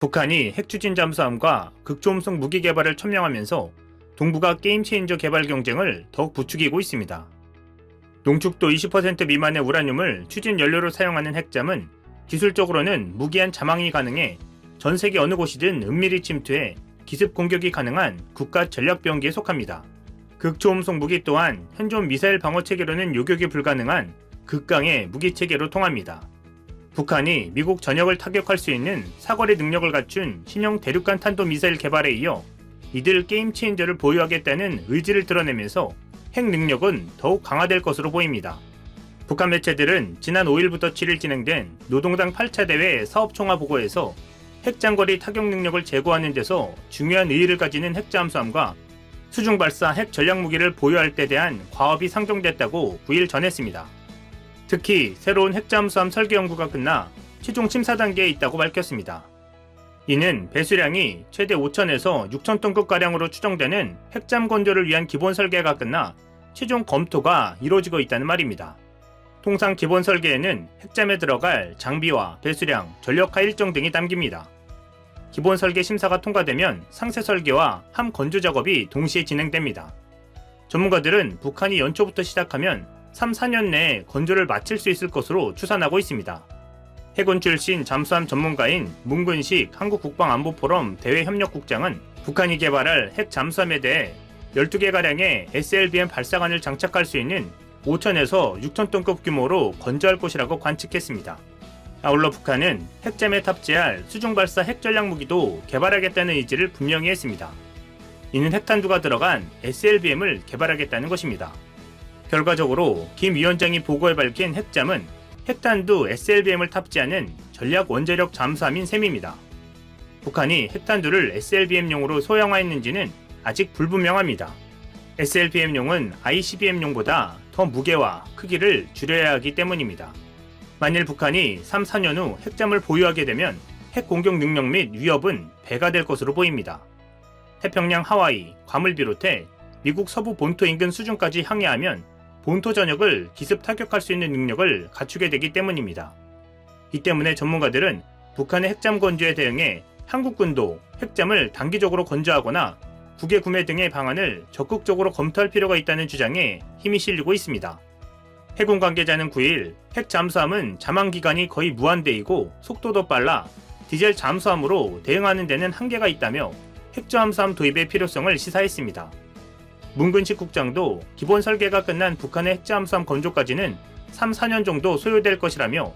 북한이 핵추진 잠수함과 극초음속 무기 개발을 첨령하면서 동북아 게임 체인저 개발 경쟁을 더욱 부추기고 있습니다. 농축도 20% 미만의 우라늄을 추진 연료로 사용하는 핵잠은 기술적으로는 무기한 자망이 가능해 전 세계 어느 곳이든 은밀히 침투해 기습 공격이 가능한 국가 전략 병기에 속합니다. 극초음속 무기 또한 현존 미사일 방어 체계로는 요격이 불가능한 극강의 무기 체계로 통합니다. 북한이 미국 전역을 타격할 수 있는 사거리 능력을 갖춘 신형 대륙간 탄도 미사일 개발에 이어 이들 게임 체인저를 보유하겠다는 의지를 드러내면서 핵 능력은 더욱 강화될 것으로 보입니다. 북한 매체들은 지난 5일부터 7일 진행된 노동당 8차 대회 사업총화 보고에서 핵장거리 타격 능력을 제고하는 데서 중요한 의의를 가지는 핵잠수함과 수중 발사 핵 전략 무기를 보유할 때 대한 과업이 상정됐다고 9일 전했습니다. 특히 새로운 핵잠수함 설계 연구가 끝나 최종 심사 단계에 있다고 밝혔습니다. 이는 배수량이 최대 5천에서 6천 톤급 가량으로 추정되는 핵잠 건조를 위한 기본 설계가 끝나 최종 검토가 이루어지고 있다는 말입니다. 통상 기본 설계에는 핵잠에 들어갈 장비와 배수량, 전력화 일정 등이 담깁니다. 기본 설계 심사가 통과되면 상세 설계와 함 건조 작업이 동시에 진행됩니다. 전문가들은 북한이 연초부터 시작하면 3, 4년 내에 건조를 마칠 수 있을 것으로 추산하고 있습니다. 해군 출신 잠수함 전문가인 문근식 한국국방안보포럼 대외협력국장은 북한이 개발할 핵 잠수함에 대해 12개가량의 SLBM 발사관을 장착할 수 있는 5천에서 6천톤급 규모로 건조할 것이라고 관측했습니다. 아울러 북한은 핵잠에 탑재할 수중 발사 핵 전략 무기도 개발하겠다는 의지를 분명히 했습니다. 이는 핵탄두가 들어간 SLBM을 개발하겠다는 것입니다. 결과적으로 김 위원장이 보고에 밝힌 핵잠은 핵탄두 SLBM을 탑재하는 전략 원자력 잠수함인 셈입니다. 북한이 핵탄두를 SLBM용으로 소형화했는지는 아직 불분명합니다. SLBM용은 ICBM용보다 더 무게와 크기를 줄여야 하기 때문입니다. 만일 북한이 3, 4년 후 핵잠을 보유하게 되면 핵 공격 능력 및 위협은 배가 될 것으로 보입니다. 태평양 하와이, 괌을 비롯해 미국 서부 본토 인근 수준까지 항해하면 본토 전역을 기습 타격할 수 있는 능력을 갖추게 되기 때문입니다. 이 때문에 전문가들은 북한의 핵잠 건조에 대응해 한국군도 핵잠을 단기적으로 건조하거나 국외 구매 등의 방안을 적극적으로 검토할 필요가 있다는 주장에 힘이 실리고 있습니다. 해군 관계자는 9일 핵 잠수함은 자망 기간이 거의 무한대이고 속도도 빨라 디젤 잠수함으로 대응하는 데는 한계가 있다며 핵 잠수함 도입의 필요성을 시사했습니다. 문근식 국장도 기본 설계가 끝난 북한의 핵잠수함 건조까지는 3, 4년 정도 소요될 것이라며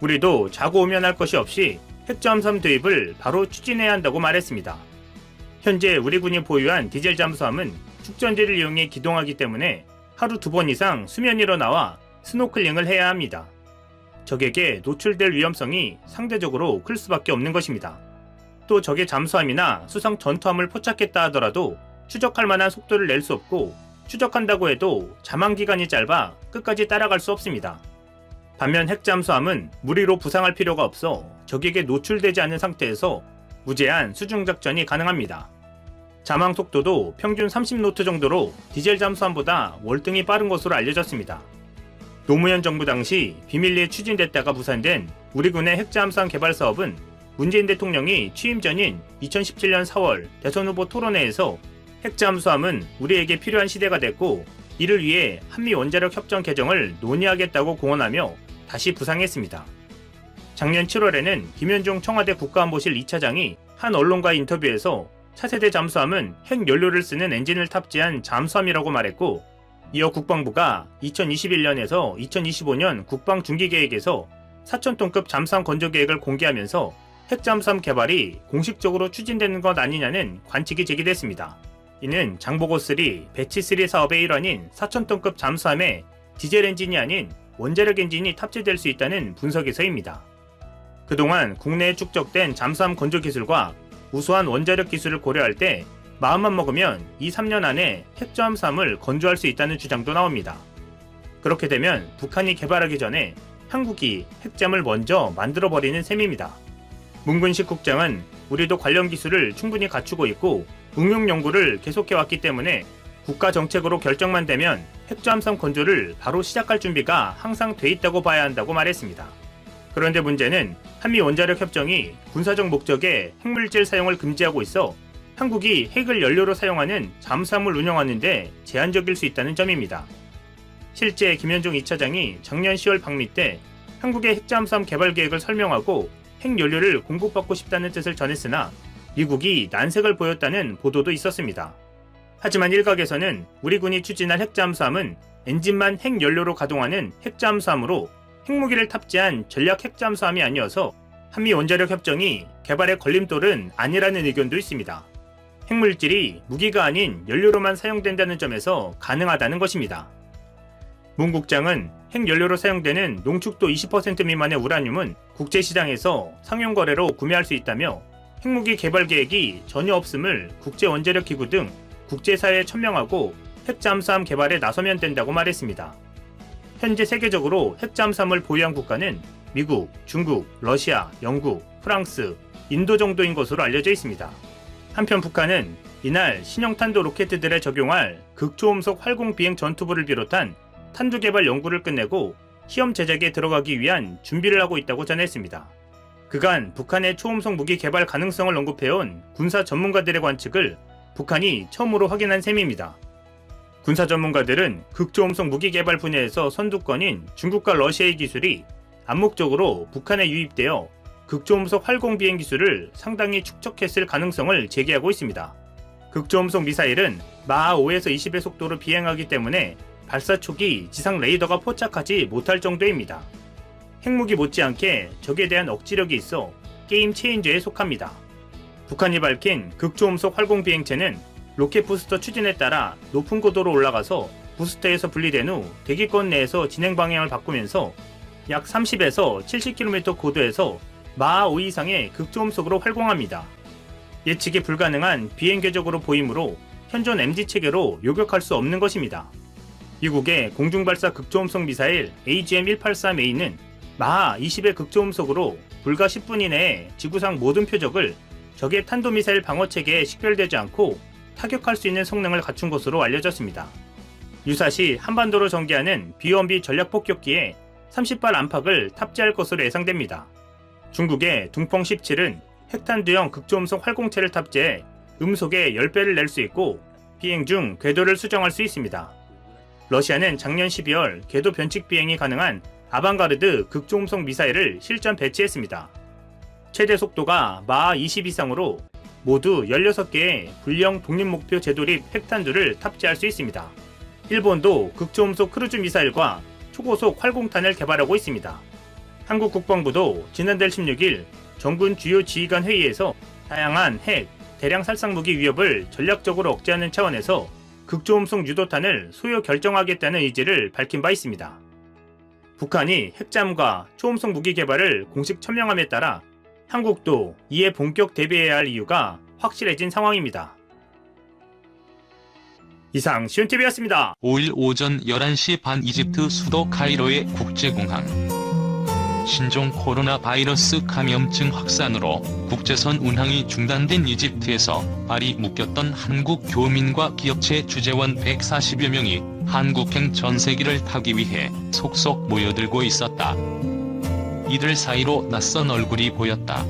우리도 자고 오면 할 것이 없이 핵잠수함 도입을 바로 추진해야 한다고 말했습니다. 현재 우리 군이 보유한 디젤 잠수함은 축전지를 이용해 기동하기 때문에 하루 두 번 이상 수면 위로 나와 스노클링을 해야 합니다. 적에게 노출될 위험성이 상대적으로 클 수밖에 없는 것입니다. 또 적의 잠수함이나 수성 전투함을 포착했다 하더라도 추적할 만한 속도를 낼 수 없고 추적한다고 해도 자망 기간이 짧아 끝까지 따라갈 수 없습니다. 반면 핵잠수함은 무리로 부상할 필요가 없어 적에게 노출되지 않은 상태에서 무제한 수중 작전이 가능합니다. 자망 속도도 평균 30노트 정도로 디젤 잠수함보다 월등히 빠른 것으로 알려졌습니다. 노무현 정부 당시 비밀리에 추진됐다가 무산된 우리 군의 핵잠수함 개발 사업은 문재인 대통령이 취임 전인 2017년 4월 대선 후보 토론회에서 핵잠수함은 우리에게 필요한 시대가 됐고 이를 위해 한미 원자력 협정 개정을 논의하겠다고 공언하며 다시 부상했습니다. 작년 7월에는 김현종 청와대 국가안보실 2차장이 한 언론과 인터뷰에서 차세대 잠수함은 핵 연료를 쓰는 엔진을 탑재한 잠수함이라고 말했고 이어 국방부가 2021년에서 2025년 국방 중기 계획에서 4,000톤급 잠수함 건조 계획을 공개하면서 핵잠수함 개발이 공식적으로 추진되는 것 아니냐는 관측이 제기됐습니다. 이는 장보고3, 배치3 사업의 일환인 4,000톤급 잠수함에 디젤 엔진이 아닌 원자력 엔진이 탑재될 수 있다는 분석에서입니다. 그동안 국내에 축적된 잠수함 건조 기술과 우수한 원자력 기술을 고려할 때 마음만 먹으면 2, 3년 안에 핵잠수함을 건조할 수 있다는 주장도 나옵니다. 그렇게 되면 북한이 개발하기 전에 한국이 핵잠을 먼저 만들어버리는 셈입니다. 문근식 국장은 우리도 관련 기술을 충분히 갖추고 있고 응용 연구를 계속해왔기 때문에 국가 정책으로 결정만 되면 핵잠수함 건조를 바로 시작할 준비가 항상 돼 있다고 봐야 한다고 말했습니다. 그런데 문제는 한미 원자력 협정이 군사적 목적의 핵물질 사용을 금지하고 있어 한국이 핵을 연료로 사용하는 잠수함을 운영하는데 제한적일 수 있다는 점입니다. 실제 김현종 2차장이 작년 10월 방미 때 한국의 핵잠수함 개발 계획을 설명하고 핵 연료를 공급받고 싶다는 뜻을 전했으나 미국이 난색을 보였다는 보도도 있었습니다. 하지만 일각에서는 우리 군이 추진한 핵잠수함은 엔진만 핵 연료로 가동하는 핵잠수함으로 핵무기를 탑재한 전략 핵잠수함이 아니어서 한미 원자력 협정이 개발의 걸림돌은 아니라는 의견도 있습니다. 핵물질이 무기가 아닌 연료로만 사용된다는 점에서 가능하다는 것입니다. 문 국장은 핵연료로 사용되는 농축도 20% 미만의 우라늄은 국제시장에서 상용 거래로 구매할 수 있다며 핵무기 개발 계획이 전혀 없음을 국제원자력기구 등 국제사회에 천명하고 핵잠수함 개발에 나서면 된다고 말했습니다. 현재 세계적으로 핵잠수함을 보유한 국가는 미국, 중국, 러시아, 영국, 프랑스, 인도 정도인 것으로 알려져 있습니다. 한편 북한은 이날 신형탄도 로켓들에 적용할 극초음속 활공 비행 전투부를 비롯한 탄두 개발 연구를 끝내고 시험 제작에 들어가기 위한 준비를 하고 있다고 전했습니다. 그간 북한의 초음속 무기 개발 가능성을 언급해온 군사 전문가들의 관측을 북한이 처음으로 확인한 셈입니다. 군사 전문가들은 극초음속 무기 개발 분야에서 선두권인 중국과 러시아의 기술이 암묵적으로 북한에 유입되어 극초음속 활공 비행 기술을 상당히 축적했을 가능성을 제기하고 있습니다. 극초음속 미사일은 마하 5에서 20의 속도로 비행하기 때문에 발사 초기 지상 레이더가 포착하지 못할 정도입니다. 핵무기 못지않게 적에 대한 억지력이 있어 게임 체인저에 속합니다. 북한이 밝힌 극초음속 활공 비행체는 로켓 부스터 추진에 따라 높은 고도로 올라가서 부스터에서 분리된 후 대기권 내에서 진행 방향을 바꾸면서 약 30에서 70km 고도에서 마하 5 이상의 극초음속으로 활공합니다. 예측이 불가능한 비행 궤적으로 보이므로 현존 MG 체계로 요격할 수 없는 것입니다. 미국의 공중발사 극초음속 미사일 AGM-183A는 마하 20의 극초음속으로 불과 10분 이내에 지구상 모든 표적을 적의 탄도미사일 방어체계에 식별되지 않고 타격할 수 있는 성능을 갖춘 것으로 알려졌습니다. 유사시 한반도로 전개하는 비원비 전략폭격기에 30발 안팎을 탑재할 것으로 예상됩니다. 중국의 둥펑 17은 핵탄두형 극초음속 활공체를 탑재해 음속에 10배를 낼 수 있고 비행 중 궤도를 수정할 수 있습니다. 러시아는 작년 12월 궤도 변칙 비행이 가능한 아방가르드 극초음속 미사일을 실전 배치했습니다. 최대 속도가 마하 20 이상으로 모두 16개의 불령 독립목표 제도립 핵탄두를 탑재할 수 있습니다. 일본도 극초음속 크루즈 미사일과 초고속 활공탄을 개발하고 있습니다. 한국 국방부도 지난달 16일 정군 주요 지휘관 회의에서 다양한 핵, 대량 살상무기 위협을 전략적으로 억제하는 차원에서 극초음속 유도탄을 소요 결정하겠다는 의지를 밝힌 바 있습니다. 북한이 핵잠과 초음속 무기 개발을 공식 천명함에 따라 한국도 이에 본격 대비해야 할 이유가 확실해진 상황입니다. 이상 시온TV였습니다. 5일 오전 11시 반 이집트 수도 카이로의 국제공항. 신종 코로나 바이러스 감염증 확산으로 국제선 운항이 중단된 이집트에서 발이 묶였던 한국 교민과 기업체 주재원 140여 명이 한국행 전세기를 타기 위해 속속 모여들고 있었다. 이들 사이로 낯선 얼굴이 보였다.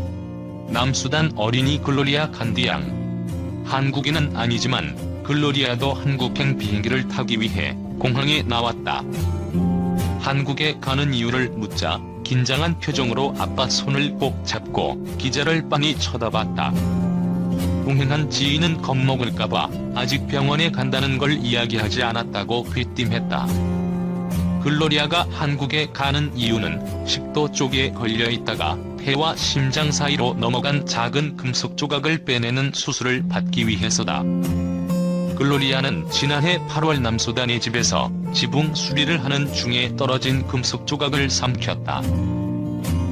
남수단 어린이 글로리아 간디양. 한국인은 아니지만 글로리아도 한국행 비행기를 타기 위해 공항에 나왔다. 한국에 가는 이유를 묻자 긴장한 표정으로 아빠 손을 꼭 잡고 기자를 빤히 쳐다봤다. 동행한 지인은 겁먹을까봐 아직 병원에 간다는 걸 이야기하지 않았다고 귀띔했다. 글로리아가 한국에 가는 이유는 식도 쪽에 걸려 있다가 폐와 심장 사이로 넘어간 작은 금속 조각을 빼내는 수술을 받기 위해서다. 글로리아는 지난해 8월 남수단의 집에서 지붕 수리를 하는 중에 떨어진 금속 조각을 삼켰다.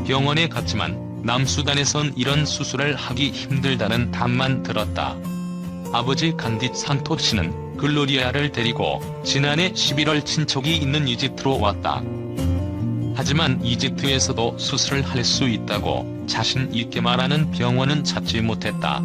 병원에 갔지만 남수단에선 이런 수술을 하기 힘들다는 답만 들었다. 아버지 간딧 산토 씨는 글로리아를 데리고 지난해 11월 친척이 있는 이집트로 왔다. 하지만 이집트에서도 수술을 할 수 있다고 자신 있게 말하는 병원은 찾지 못했다.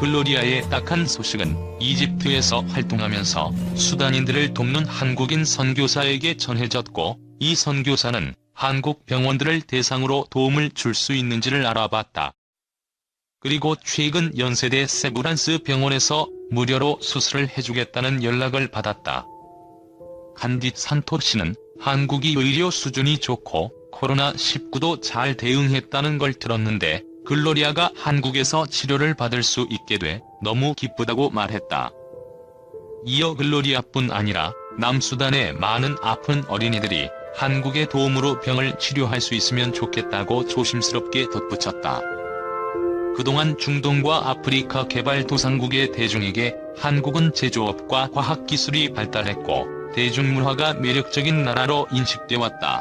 글로리아의 딱한 소식은 이집트에서 활동하면서 수단인들을 돕는 한국인 선교사에게 전해졌고 이 선교사는 한국 병원들을 대상으로 도움을 줄 수 있는지를 알아봤다. 그리고 최근 연세대 세브란스 병원에서 무료로 수술을 해주겠다는 연락을 받았다. 간디 산토 씨는 한국이 의료 수준이 좋고 코로나19도 잘 대응했다는 걸 들었는데 글로리아가 한국에서 치료를 받을 수 있게 돼 너무 기쁘다고 말했다. 이어 글로리아뿐 아니라 남수단의 많은 아픈 어린이들이 한국의 도움으로 병을 치료할 수 있으면 좋겠다고 조심스럽게 덧붙였다. 그동안 중동과 아프리카 개발 도상국의 대중에게 한국은 제조업과 과학기술이 발달했고 대중문화가 매력적인 나라로 인식돼 왔다.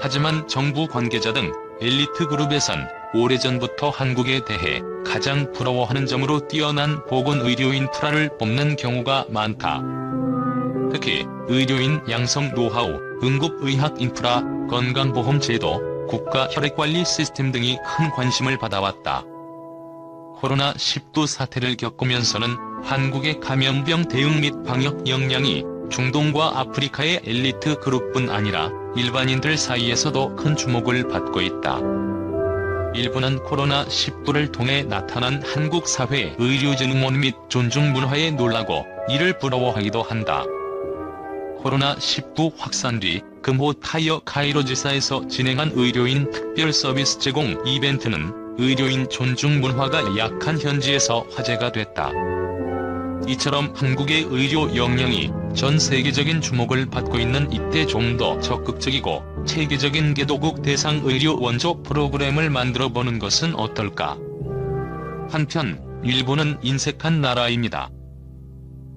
하지만 정부 관계자 등 엘리트 그룹에선 오래전부터 한국에 대해 가장 부러워하는 점으로 뛰어난 보건의료 인프라를 뽑는 경우가 많다. 특히 의료인 양성 노하우, 응급의학 인프라, 건강보험 제도, 국가 혈액관리 시스템 등이 큰 관심을 받아왔다. 코로나19 사태를 겪으면서는 한국의 감염병 대응 및 방역 역량이 중동과 아프리카의 엘리트 그룹뿐 아니라 일반인들 사이에서도 큰 주목을 받고 있다. 일본은 코로나19를 통해 나타난 한국 사회 의료진흥원 및 존중 문화에 놀라고 이를 부러워하기도 한다. 코로나19 확산 뒤 금호 타이어 카이로 지사에서 진행한 의료인 특별 서비스 제공 이벤트는 의료인 존중 문화가 약한 현지에서 화제가 됐다. 이처럼 한국의 의료 역량이 전 세계적인 주목을 받고 있는 이때 좀 더 적극적이고 체계적인 개도국 대상 의료 원조 프로그램을 만들어 보는 것은 어떨까? 한편 일본은 인색한 나라입니다.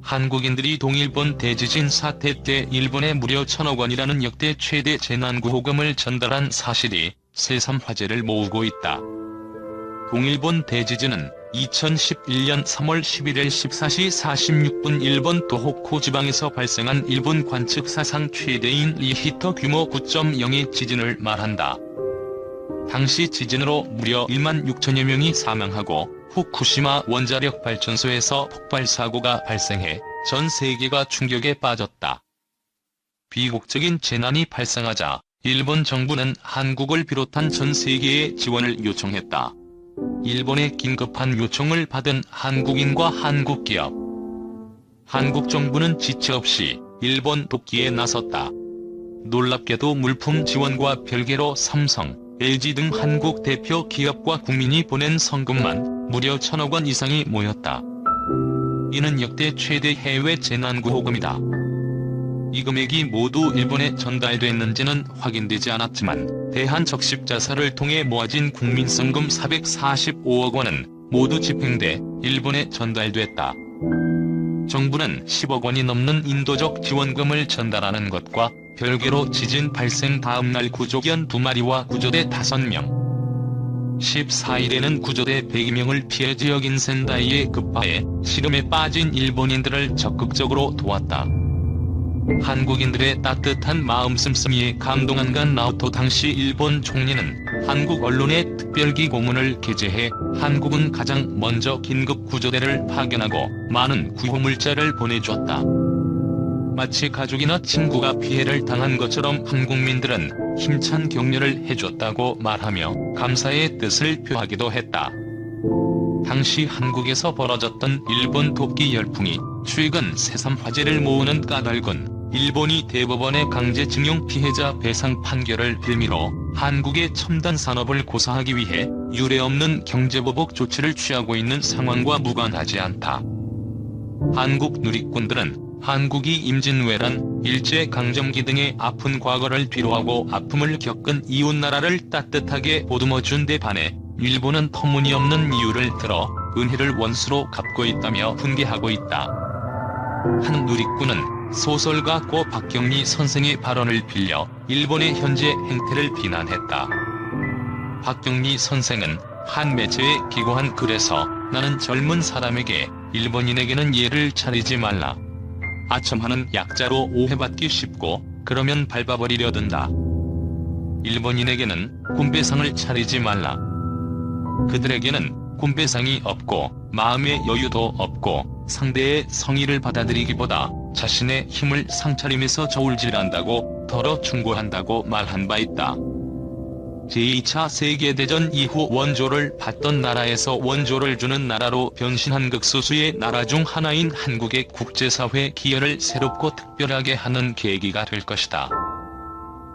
한국인들이 동일본 대지진 사태 때 일본에 무려 천억 원이라는 역대 최대 재난구호금을 전달한 사실이 새삼 화제를 모으고 있다. 동일본 대지진은 2011년 3월 11일 14시 46분 일본 도호쿠 지방에서 발생한 일본 관측 사상 최대인 리히터 규모 9.0의 지진을 말한다. 당시 지진으로 무려 1만 6천여 명이 사망하고 후쿠시마 원자력 발전소에서 폭발 사고가 발생해 전 세계가 충격에 빠졌다. 비국적인 재난이 발생하자 일본 정부는 한국을 비롯한 전 세계에 지원을 요청했다. 일본의 긴급한 요청을 받은 한국인과 한국 기업. 한국 정부는 지체 없이 일본 돕기에 나섰다. 놀랍게도 물품 지원과 별개로 삼성, LG 등 한국 대표 기업과 국민이 보낸 성금만 무려 천억 원 이상이 모였다. 이는 역대 최대 해외 재난구호금이다. 이 금액이 모두 일본에 전달됐는지는 확인되지 않았지만 대한적십자사를 통해 모아진 국민성금 445억 원은 모두 집행돼 일본에 전달됐다. 정부는 10억 원이 넘는 인도적 지원금을 전달하는 것과 별개로 지진 발생 다음날 구조견 2마리와 구조대 5명, 14일에는 구조대 100명을 피해 지역 인 센다이에 급파해 시름에 빠진 일본인들을 적극적으로 도왔다. 한국인들의 따뜻한 마음 씀씀이에 감동한 간 나오토 당시 일본 총리는 한국 언론에 특별기 고문을 게재해 한국은 가장 먼저 긴급 구조대를 파견하고 많은 구호물자를 보내줬다. 마치 가족이나 친구가 피해를 당한 것처럼 한국민들은 힘찬 격려를 해줬다고 말하며 감사의 뜻을 표하기도 했다. 당시 한국에서 벌어졌던 일본 돕기 열풍이 최근 새삼 화제를 모으는 까닭은 일본이 대법원의 강제징용 피해자 배상 판결을 빌미로 한국의 첨단 산업을 고사하기 위해 유례없는 경제보복 조치를 취하고 있는 상황과 무관하지 않다. 한국 누리꾼들은 한국이 임진왜란, 일제강점기 등의 아픈 과거를 뒤로하고 아픔을 겪은 이웃나라를 따뜻하게 보듬어준 데 반해 일본은 터무니없는 이유를 들어 은혜를 원수로 갚고 있다며 분개하고 있다. 한 누리꾼은 소설가 고 박경리 선생의 발언을 빌려 일본의 현재 행태를 비난했다. 박경리 선생은 한 매체에 기고한 글에서 나는 젊은 사람에게 일본인에게는 예를 차리지 말라. 아첨하는 약자로 오해받기 쉽고 그러면 밟아버리려 든다. 일본인에게는 군배상을 차리지 말라. 그들에게는 군배상이 없고 마음의 여유도 없고 상대의 성의를 받아들이기보다 자신의 힘을 상차림에서 저울질한다고 더러 충고한다고 말한 바 있다. 제2차 세계대전 이후 원조를 받던 나라에서 원조를 주는 나라로 변신한 극소수의 나라 중 하나인 한국의 국제사회 기여를 새롭고 특별하게 하는 계기가 될 것이다.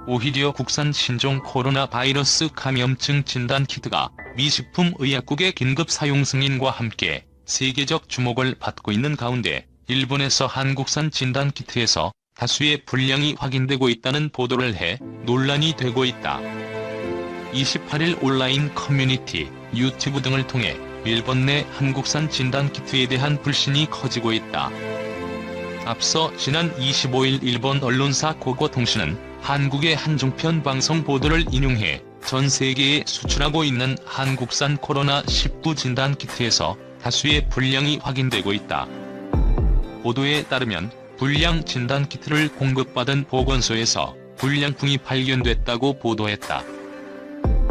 오히려 국산 신종 코로나 바이러스 감염증 진단 키트가 미식품 의약국의 긴급 사용 승인과 함께 세계적 주목을 받고 있는 가운데 일본에서 한국산 진단 키트에서 다수의 불량이 확인되고 있다는 보도를 해 논란이 되고 있다. 28일 온라인 커뮤니티, 유튜브 등을 통해 일본 내 한국산 진단 키트에 대한 불신이 커지고 있다. 앞서 지난 25일 일본 언론사 고고통신은 한국의 한중편 방송 보도를 인용해 전 세계에 수출하고 있는 한국산 코로나19 진단 키트에서 다수의 불량이 확인되고 있다. 보도에 따르면 불량 진단 키트를 공급받은 보건소에서 불량품이 발견됐다고 보도했다.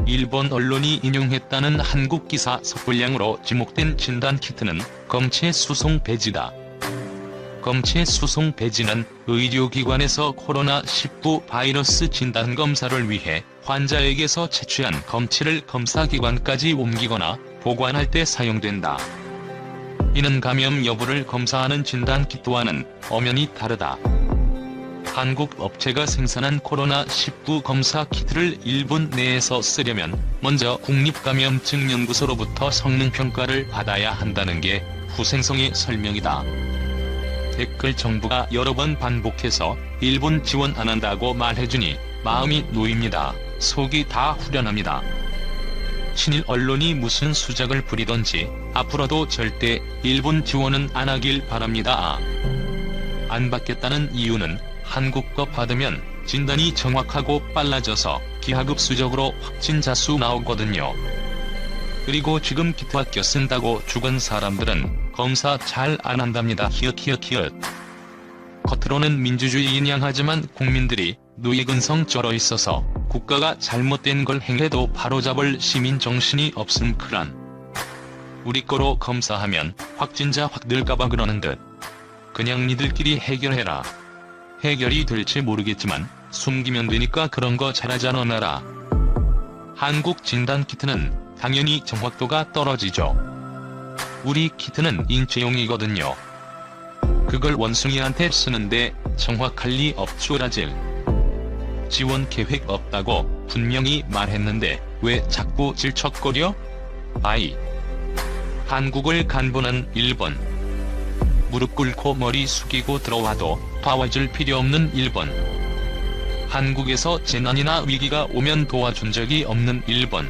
일본 언론이 인용했다는 한국 기사 섭불량으로 지목된 진단 키트는 검체 수송 배지다. 검체 수송 배지는 의료기관에서 코로나19 바이러스 진단 검사를 위해 환자에게서 채취한 검체를 검사기관까지 옮기거나 보관할 때 사용된다. 이는 감염 여부를 검사하는 진단 키트와는 엄연히 다르다. 한국 업체가 생산한 코로나19 검사 키트를 일본 내에서 쓰려면 먼저 국립감염증연구소로부터 성능평가를 받아야 한다는 게 후생성의 설명이다. 댓글 정부가 여러 번 반복해서 일본 지원 안 한다고 말해주니 마음이 놓입니다. 속이 다 후련합니다. 친일 언론이 무슨 수작을 부리던지 앞으로도 절대 일본 지원은 안 하길 바랍니다. 안 받겠다는 이유는 한국 거 받으면 진단이 정확하고 빨라져서 기하급수적으로 확진자 수 나오거든요. 그리고 지금 키트 아껴 쓴다고 죽은 사람들은 검사 잘 안 한답니다. 히읗히읗히읗. 겉으로는 민주주의인 양하지만 국민들이 누이근성 쩔어 있어서 국가가 잘못된 걸 행해도 바로잡을 시민 정신이 없음 크란. 우리 거로 검사하면 확진자 확 늘까봐 그러는 듯. 그냥 니들끼리 해결해라. 해결이 될지 모르겠지만 숨기면 되니까 그런 거 잘하잖아 나라. 한국 진단 키트는 당연히 정확도가 떨어지죠. 우리 키트는 인체용이거든요. 그걸 원숭이한테 쓰는데 정확할 리 없죠라질. 지원 계획 없다고 분명히 말했는데 왜 자꾸 질척거려? 아이. 한국을 간보는 일본. 무릎 꿇고 머리 숙이고 들어와도 봐와줄 필요 없는 일본. 한국에서 재난이나 위기가 오면 도와준 적이 없는 일본.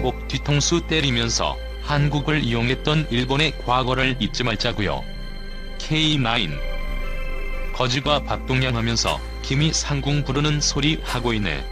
꼭 뒤통수 때리면서 한국을 이용했던 일본의 과거를 잊지 말자고요. K9 거지가 박동양 하면서 김이 상궁 부르는 소리 하고 있네.